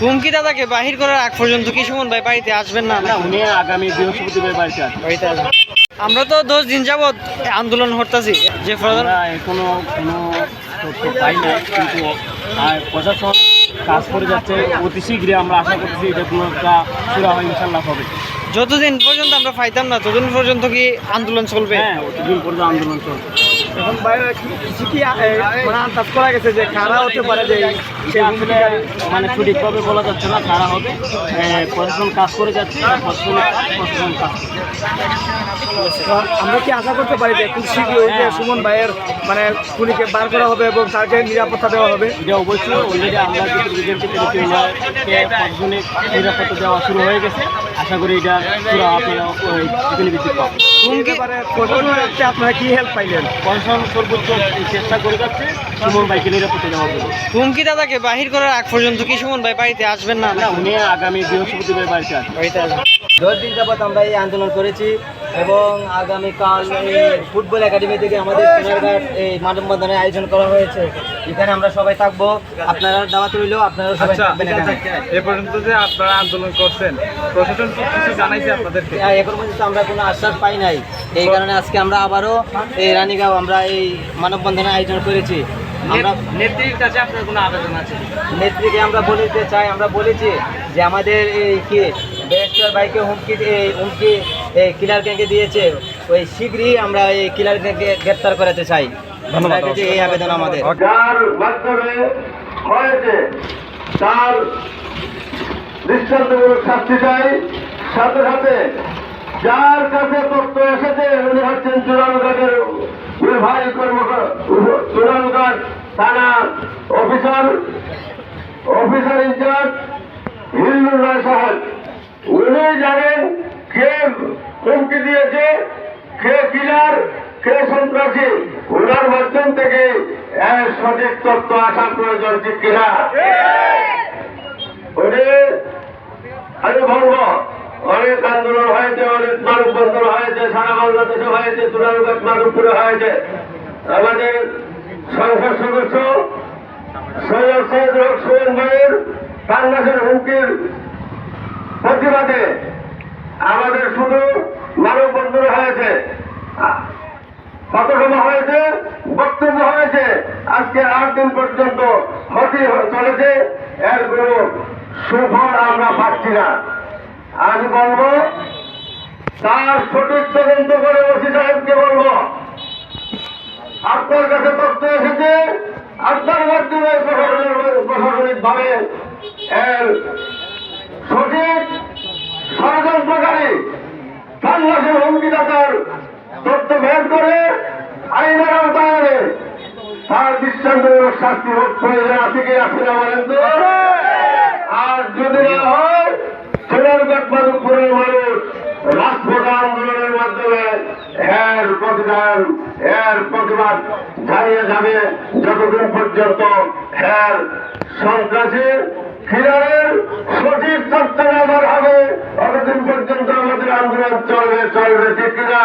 হুমকি দাদাকে বাহির করার আগ পর্যন্ত কি সুমন ভাই বাড়িতে আসবেন না? না উনি আগামী বৃহস্পতিবার বাড়িতে আসবেন। বাড়িতে আসবেন। আমরা তো দশ দিন যাবৎ আন্দোলন করতেছি যে কোনো তথ্য পাই না কিন্তু আর প্রশাসন কাজ করে যাচ্ছে অতি শীঘ্রই আমরা আশা করছি এটা কোনো একটা পুরা হয় ইনশাল্লাহ হবে। যতদিন পর্যন্ত আমরা পাইতাম না ততদিন পর্যন্ত কি আন্দোলন চলবে? হ্যাঁ অতদিন পর্যন্ত আন্দোলন চলবে। এখন বাইরে কিছু কি মানে আন্দাজ করা গেছে যে খারাপ হতে পারে যে সেটা আসলে মানে সঠিকভাবে বলা যাচ্ছে না কারা হবে। প্রশাসন কাজ করে যাচ্ছে প্রশাসন প্রশাসন কাজ আমরা কি আশা করতে পারি যে খুব শীঘ্রই ওই যে সুমন ভাইয়ের মানে খুনিকে বার করা হবে এবং তাকে নিরাপত্তা দেওয়া হবে? এটা অবশ্যই অলরেডি আমরা কিন্তু বিজেপি থেকে ওনাকে নিরাপত্তা দেওয়া শুরু হয়ে গেছে। আশা করি এটা পুরো আপনারা ওই চিকেন পাবেন। প্রশাসনের কাছে আপনারা কি হেল্প পাইলেন? প্রশাসন সর্বোচ্চ চেষ্টা করে যাচ্ছে সুমন ভাইকে নিরাপত্তা দেওয়ার জন্য। হুমকি দাদাকে বাহির করার আগ পর্যন্ত কি সুমন ভাই বাড়িতে আসবেন না? না উনি আগামী বৃহস্পতিবার বাড়িতে আসবেন। বাড়িতে আসবেন। দশ দিন যাবৎ আমরা এই আন্দোলন করেছি এবং আগামীকাল এই ফুটবল একাডেমি থেকে আমাদের সোনারঘাট এই মানববন্ধনের আয়োজন করা হয়েছে। এখানে আমরা সবাই থাকব। আপনারা দাওয়াত রইলেও আপনারা সবাই থাকবেন এ পর্যন্ত যে আপনারা আন্দোলন করছেন প্রশাসন কিছু জানাইছে আপনাদেরকে? আর এখন পর্যন্ত আমরা কোনো আশ্বাস পাই নাই। এই কারণে আজকে আমরা আবারও এই রানীগাঁও আমরা এই মানববন্ধনের আয়োজন করেছি। নেত্রীর কাছে আপনার কোনো আবেদন আছে? নেত্রীকে আমরা বলতে চাই আমরা বলেছি যে আমাদের এই কি ব্যারিস্টার ভাইকে হুমকি এই হুমকি এই কিলার গ্যাংকে দিয়েছে। ওই শীঘ্রই আমরা এই কিলার গ্যাংকে গ্রেপ্তার করাতে চাই। ধন্যবাদ এই আবেদন আমাদের। যার মাধ্যমে হয়েছে তার দৃষ্টান্তমূলক শাস্তি চাই। সাথে সাথে যার কাছে তথ্য এসেছে উনি হচ্ছেন বিভাগী কর্মকর্তা চূড়ানঘাট থানা officer officer in charge Hillur Roy সাহেব। উনি জানেন কে হুমকি দিয়েছে, কে কিলার, কে সন্ত্রাসী। ওনার মাধ্যম থেকে সঠিক তথ্য আসার প্রয়োজন ঠিক কিনা? উনি আমি বলব, অনেক আন্দোলন হয়েছে, অনেক মানববন্ধন হয়েছে, সারা বাংলাদেশে হয়েছে চূড়ানগঞ্জ মানবপুরে হয়েছে। আমাদের সংসদ সদস্য সৈয়দ সৈয়দ বাংলাদেশের হুমকির প্রতিবাদে আমাদের শুধু মানববন্ধন হয়েছে। কত সময় হয়েছে, বক্তব্য হয়েছে, আজকে আট দিন পর্যন্ত হতে চলেছে। এর কোনো সুফল আমরা পাচ্ছি না। আমি বলব, তার সঠিক তদন্ত করে ওসি সাহেবকে বলব আপনার কাছে তথ্য এসেছে আপনার মাধ্যমে প্রশাসনিক ভাবে এর সঠিক ষড়যন্ত্রকারী বাংলাদেশের হুমকিদাতার তথ্য বের করে আইনের আওতায় তার দৃষ্টান্তমূলক শাস্তি হোক প্রয়োজন আছে কি আছে না বলেন তো আর যদি না হয় সোনারঘাট মাধবপুরের মানুষ রাজপথ আন্দোলনের মাধ্যমে প্রতিদান এর প্রতিবাদ জানিয়ে যাবে যতদিন পর্যন্ত এর সন্ত্রাসীর ফিরারের সঠিক তথ্য ব্যবহার হবে, ততদিন পর্যন্ত আমাদের আন্দোলন চলবে চলবে ঠিক কিনা?